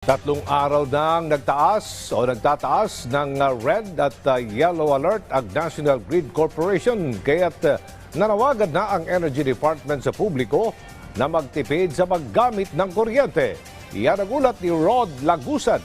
Tatlong araw nang nagtaas o nagtataas ng uh, red at uh, yellow alert ang National Grid Corporation kaya't uh, nanawagan na ang Energy Department sa publiko na magtipid sa paggamit ng kuryente. Iyan ang ulat ni Rod Lagusan.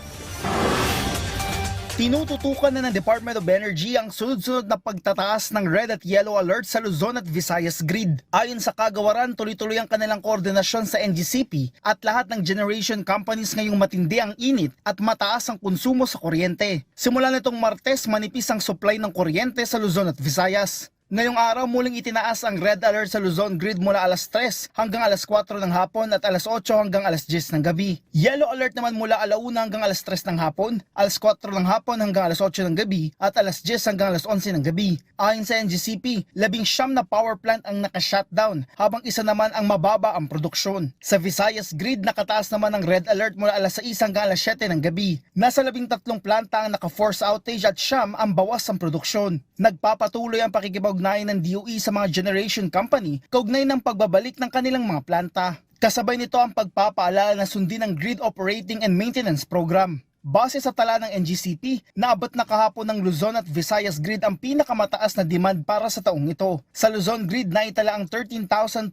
Tinututukan na ng Department of Energy ang sunod-sunod na pagtataas ng red at yellow alert sa Luzon at Visayas grid. Ayon sa kagawaran, tuloy-tuloy ang kanilang koordinasyon sa NGCP at lahat ng generation companies ngayong matindi ang init at mataas ang konsumo sa kuryente. Simula nitong Martes, manipis ang supply ng kuryente sa Luzon at Visayas. Ngayong araw muling itinaas ang red alert sa Luzon grid mula alas 3 hanggang alas 4 ng hapon at alas 8 hanggang alas 10 ng gabi. Yellow alert naman mula alauna hanggang alas 3 ng hapon, alas 4 ng hapon hanggang alas 8 ng gabi at alas 10 hanggang alas 11 ng gabi. Ayon sa NGCP, labing siyam na power plant ang naka-shutdown habang isa naman ang mababa ang produksyon. Sa Visayas grid nakataas naman ang red alert mula alas 6 hanggang alas 7 ng gabi. Nasa labing tatlong planta ang naka-force outage at siyam ang bawas ang produksyon. Nagpapatuloy ang pakikipag-ugnayan ng DOE sa mga generation company kaugnay ng pagbabalik ng kanilang mga planta. Kasabay nito ang pagpapaalala na sundin ang Grid Operating and Maintenance Program. Base sa tala ng NGCP, naabot na kahapon ng Luzon at Visayas grid ang pinakamataas na demand para sa taong ito. Sa Luzon grid naitala ang 13,222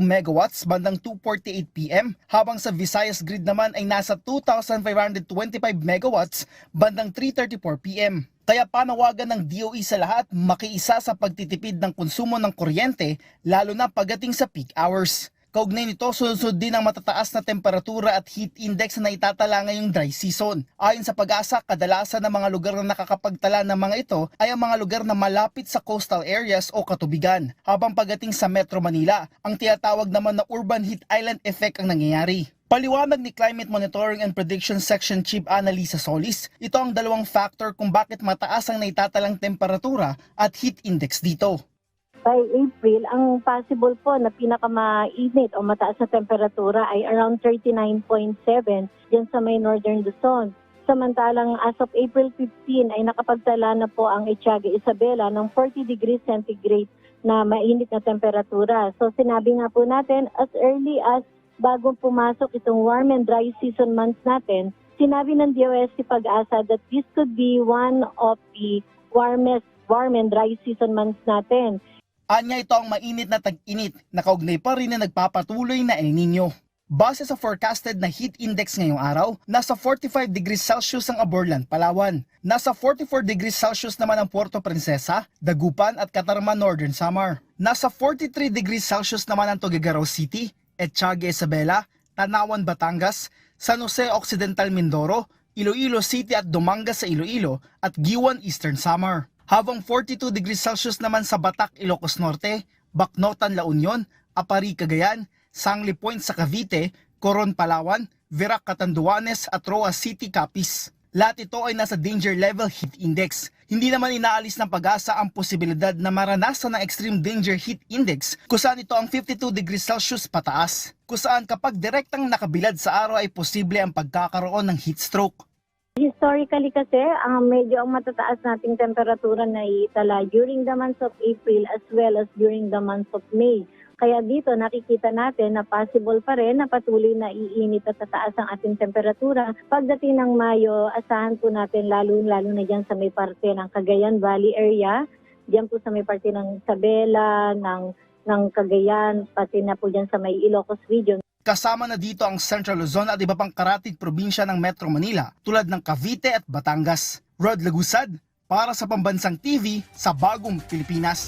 megawatts bandang 2.48 PM, habang sa Visayas grid naman ay nasa 2,525 megawatts bandang 3.34 PM. Kaya panawagan ng DOE sa lahat makiisa sa pagtitipid ng konsumo ng kuryente lalo na pagdating sa peak hours. Kaugnay nito, sunod-sunod din ang matataas na temperatura at heat index na itatala ngayong dry season. Ayon sa pag-asa, kadalasan ng mga lugar na nakakapagtala ng mga ito ay ang mga lugar na malapit sa coastal areas o katubigan. Habang pagdating sa Metro Manila, ang tinatawag naman na urban heat island effect ang nangyayari. Paliwanag ni Climate Monitoring and Prediction Section Chief Annalisa Solis, ito ang dalawang factor kung bakit mataas ang naitatalang temperatura at heat index dito. By April, ang possible po na pinakamainit o mataas na temperatura ay around 39.7 dyan sa may Northern Luzon. Samantalang as of April 15 ay nakapagtala na po ang Etiaga Isabela ng 40 degrees centigrade na mainit na temperatura. So sinabi nga po natin as early as bagong pumasok itong warm and dry season months natin, sinabi ng DOST Pag-asa that this could be one of the warmest warm and dry season months natin. Anya ito ang mainit na tag-init na kaugnay pa rin na nagpapatuloy na El Nino. Base sa forecasted na heat index ngayong araw, nasa 45 degrees Celsius ang Aborlan, Palawan. Nasa 44 degrees Celsius naman ang Puerto Princesa, Dagupan at Catarman, Northern Samar. Nasa 43 degrees Celsius naman ang Tuguegarao City, Etchague, Isabela, Tanawan, Batangas, San Jose Occidental, Mindoro, Iloilo City at Dumangas sa Iloilo at Giwan, Eastern Samar. Habang 42 degrees Celsius naman sa Batak, Ilocos Norte, Bacnotan, La Union, Apari, Cagayan, Sangli Point sa Cavite, Coron, Palawan, Virac, Catanduanes at Roa City, Capiz. Lahat ito ay nasa danger level heat index. Hindi naman inaalis ng pag-asa ang posibilidad na maranasan ng extreme danger heat index kung saan ito ang 52 degrees Celsius pataas. Kung saan kapag direktang nakabilad sa araw ay posible ang pagkakaroon ng heat stroke. Historically kasi, um, medyo ang matataas nating temperatura na itala during the months of April as well as during the months of May. Kaya dito nakikita natin na possible pa rin na patuloy na iinit at tataas ang ating temperatura. Pagdating ng Mayo, asahan po natin lalo-lalo na dyan sa may parte ng Cagayan Valley area, dyan po sa may parte ng Isabela, ng, ng Cagayan, pati na po dyan sa may Ilocos region. Kasama na dito ang Central Luzon at iba pang karatig probinsya ng Metro Manila tulad ng Cavite at Batangas. Rod Lagusad para sa Pambansang TV sa Bagong Pilipinas.